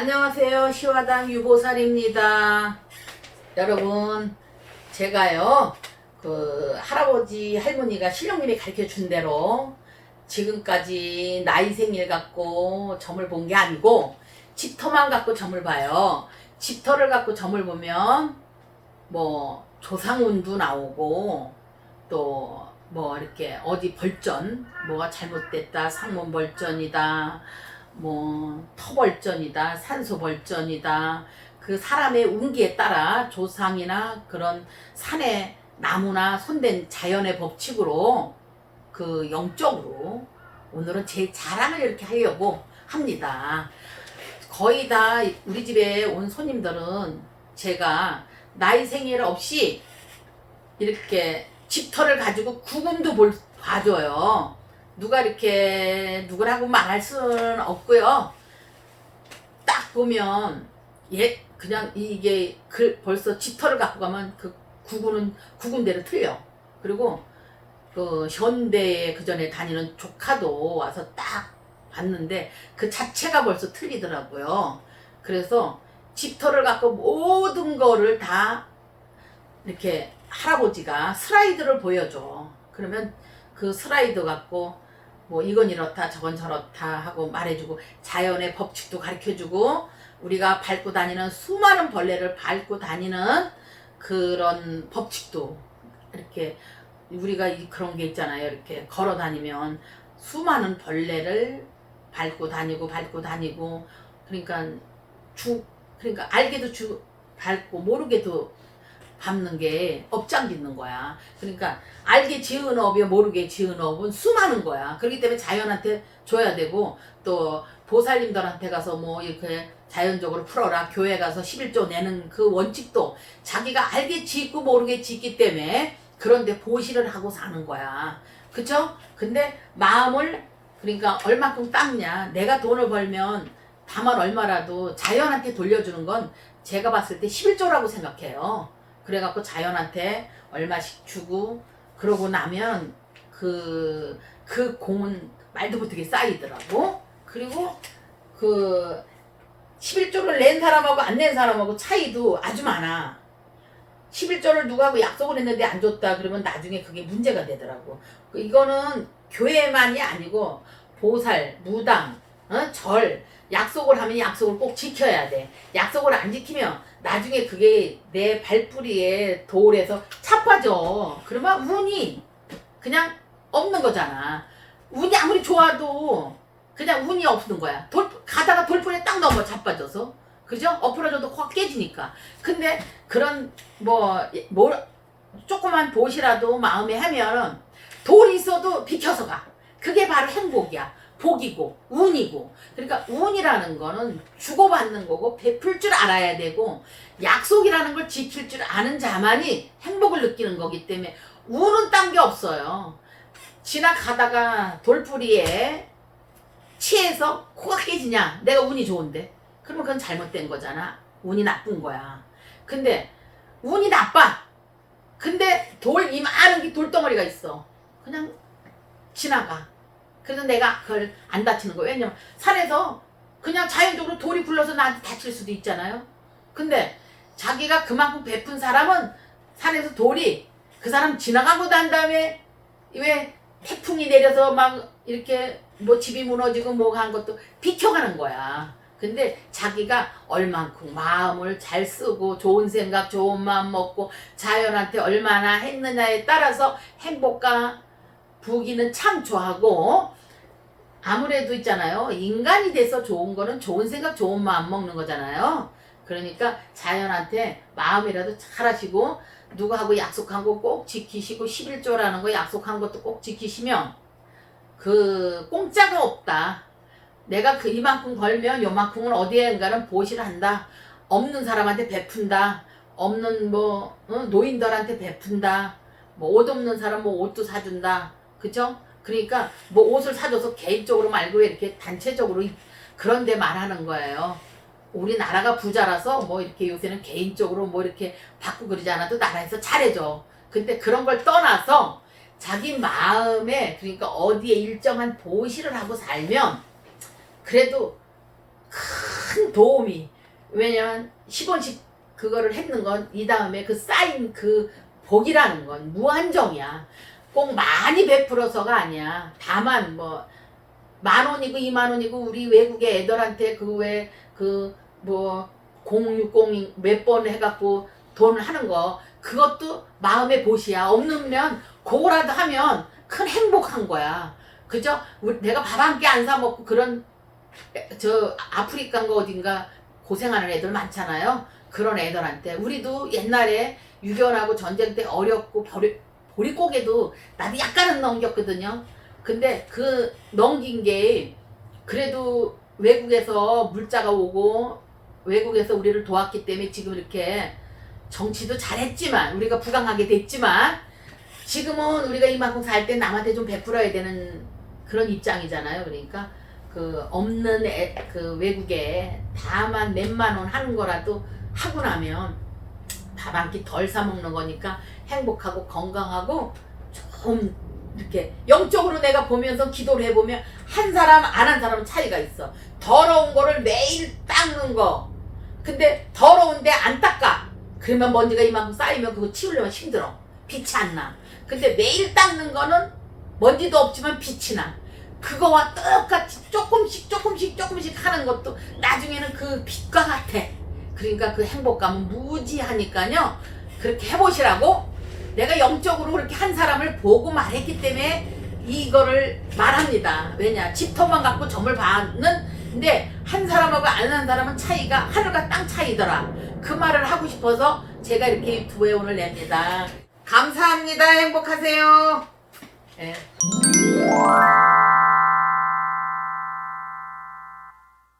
안녕하세요. 시화당 유보살입니다. 여러분, 제가요, 그, 할아버지, 할머니가 신령님이 가르쳐 준 대로 지금까지 나이 생일 갖고 점을 본 게 아니고 집터만 갖고 점을 봐요. 집터를 갖고 점을 보면 뭐 조상운도 나오고 또 뭐 이렇게 어디 벌전 뭐가 잘못됐다 상문 벌전이다 뭐 터벌전이다 산소벌전이다 그 사람의 운기에 따라 조상이나 그런 산의 나무나 손댄 자연의 법칙으로 그 영적으로 오늘은 제 자랑을 이렇게 하려고 합니다. 거의 다 우리 집에 온 손님들은 제가 나이 생일 없이 이렇게 집터를 가지고 구금도 볼, 봐줘요. 누가 이렇게 누구라고 말할 수는 없고요. 딱 보면 예 그냥 이게 그 벌써 집터를 갖고 가면 그 구구는 구군대로 틀려. 그리고 그 현대에 그 전에 다니는 조카도 와서 딱 봤는데 그 자체가 벌써 틀리더라고요. 그래서 집터를 갖고 모든 거를 다 이렇게 할아버지가 슬라이드를 보여줘. 그러면 그 슬라이드 갖고 뭐 이건 이렇다 저건 저렇다 하고 말해주고 자연의 법칙도 가르쳐주고 우리가 밟고 다니는 수많은 벌레를 밟고 다니는 그런 법칙도 이렇게 우리가 이- 그런 게 있잖아요. 이렇게 걸어 다니면 수많은 벌레를 밟고 다니고 밟고 다니고 그러니까 주 그러니까 알게도 주 밟고 모르게도 밟는 게 업장 짓는 거야. 그러니까 알게 지은 업이 모르게 지은 업은 수많은 거야. 그렇기 때문에 자연한테 줘야 되고 또 보살님들한테 가서 뭐 이렇게 자연적으로 풀어라. 교회 가서 11조 내는 그 원칙도 자기가 알게 짓고 모르게 짓기 때문에 그런데 보시를 하고 사는 거야. 그쵸? 근데 마음을 그러니까 얼마큼 닦냐. 내가 돈을 벌면 다만 얼마라도 자연한테 돌려주는 건 제가 봤을 때 11조라고 생각해요. 그래갖고 자연한테 얼마씩 주고 그러고 나면 그, 그 공은 말도 못하게 쌓이더라고. 그리고 그 11조를 낸 사람하고 안 낸 사람하고 차이도 아주 많아. 11조를 누구하고 약속을 했는데 안 줬다 그러면 나중에 그게 문제가 되더라고. 그 이거는 교회만이 아니고 보살, 무당, 어? 절 약속을 하면 약속을 꼭 지켜야 돼. 약속을 안 지키면 나중에 그게 내 발뿌리에 돌에서 차빠져. 그러면 운이 그냥 없는 거잖아. 운이 아무리 좋아도 그냥 운이 없는 거야. 돌, 가다가 돌풀에 딱 넘어 자빠져서. 그죠? 엎어져도 확 깨지니까. 근데 그런 뭐, 뭐 조그만 보시라도 마음에 하면은 돌이 있어도 비켜서 가. 그게 바로 행복이야. 복이고 운이고. 그러니까 운이라는 거는 주고받는 거고 베풀 줄 알아야 되고 약속이라는 걸 지킬 줄 아는 자만이 행복을 느끼는 거기 때문에 운은 딴 게 없어요. 지나가다가 돌뿌리에 치에서 코가 깨지냐? 내가 운이 좋은데. 그러면 그건 잘못된 거잖아. 운이 나쁜 거야. 근데 운이 나빠. 근데 돌 이만한 게 돌덩어리가 있어. 그냥 지나가. 그래서 내가 그걸 안 다치는 거예요. 왜냐면 산에서 그냥 자연적으로 돌이 굴러서 나한테 다칠 수도 있잖아요. 근데 자기가 그만큼 베푼 사람은 산에서 돌이 그 사람 지나가고 난 다음에 왜 태풍이 내려서 막 이렇게 뭐 집이 무너지고 뭐가 한 것도 비켜가는 거야. 근데 자기가 얼만큼 마음을 잘 쓰고 좋은 생각, 좋은 마음 먹고 자연한테 얼마나 했느냐에 따라서 행복과 부귀는 창조하고 아무래도 있잖아요. 인간이 돼서 좋은 거는 좋은 생각, 좋은 마음 먹는 거잖아요. 그러니까 자연한테 마음이라도 잘 하시고 누구하고 약속한 거 꼭 지키시고 11조라는 거 약속한 것도 꼭 지키시면 그 공짜가 없다. 내가 그 이만큼 벌면 요만큼은 어디에인가는 보시를 한다. 없는 사람한테 베푼다. 없는 뭐 어, 노인들한테 베푼다. 뭐 옷 없는 사람 뭐 옷도 사준다. 그죠? 그러니까 뭐 옷을 사줘서 개인적으로 말고 이렇게 단체적으로 그런데 말하는 거예요. 우리나라가 부자라서 뭐 이렇게 요새는 개인적으로 뭐 이렇게 받고 그러지 않아도 나라에서 잘해줘. 근데 그런 걸 떠나서 자기 마음에 그러니까 어디에 일정한 보시를 하고 살면 그래도 큰큰 도움이 왜냐면 10원씩 그거를 했는 건 이 다음에 그 쌓인 그 복이라는 건 무한정이야. 꼭 많이 베풀어서가 아니야. 다만 뭐 만 원이고 이만 원이고 우리 외국의 애들한테 그 왜 그 뭐 060 몇 번 해갖고 돈 하는 거 그것도 마음의 보시야. 없으면 그거라도 하면 큰 행복한 거야. 그죠? 내가 밥 한 끼 안 사 먹고 그런 에, 저 아프리카인가 어딘가 고생하는 애들 많잖아요. 그런 애들한테 우리도 옛날에 6.25하고 전쟁 때 어렵고 보리, 보릿고개도 나도 약간은 넘겼거든요. 근데 그 넘긴 게 그래도 외국에서 물자가 오고 외국에서 우리를 도왔기 때문에 지금 이렇게 정치도 잘했지만 우리가 부강하게 됐지만 지금은 우리가 이만큼 살 때 남한테 좀 베풀어야 되는 그런 입장이잖아요. 그러니까 그 없는 애, 그 외국에 다만 몇만 원 하는 거라도 하고 나면 밥 한 끼 덜 사 먹는 거니까 행복하고 건강하고 좀 이렇게 영적으로 내가 보면서 기도를 해보면 한 사람 안 한 사람은 차이가 있어. 더러운 거를 매일 닦는 거. 근데 더러운데 안 닦아. 그러면 먼지가 이만큼 쌓이면 그거 치우려면 힘들어. 빛이 안 나. 근데 매일 닦는 거는 먼지도 없지만 빛이 나. 그거와 똑같이 조금씩 조금씩 조금씩 하는 것도 나중에는 그 빛과 같아. 그러니까 그 행복감은 무지하니까요. 그렇게 해보시라고 내가 영적으로 그렇게 한 사람을 보고 말했기 때문에 이거를 말합니다. 왜냐 집터만 갖고 점을 받는 근데 한 사람하고 안 한 사람은 차이가 하늘과 땅 차이더라. 그 말을 하고 싶어서 제가 이렇게 유튜브에 오늘 냅니다. 감사합니다. 행복하세요. 예.